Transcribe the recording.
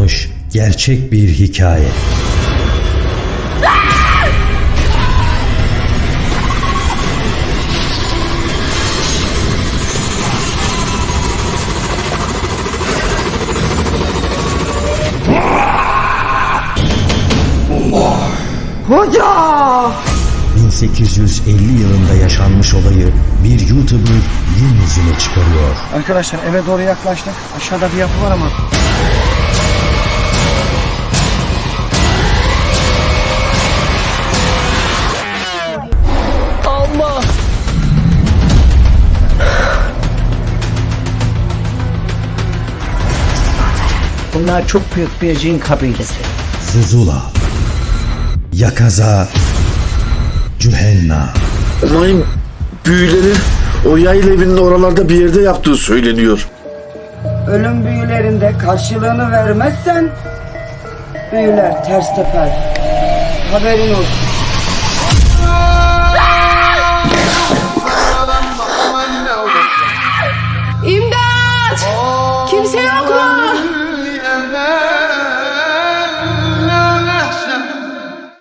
yaşanmış gerçek bir hikaye. Hoca! 1850 yılında yaşanmış olayı bir YouTuber gün yüzüne çıkarıyor. Arkadaşlar eve doğru yaklaştık. Aşağıda bir yapı var ama Bunlar çok büyük bir cin kabilesi. Zuzula, Yakaza, Cühenna. Umay'ın büyüleri o yayla evinin oralarda bir yerde yaptığı söyleniyor. Ölüm büyülerinde karşılığını vermezsen büyüler ters teper. Haberin olsun.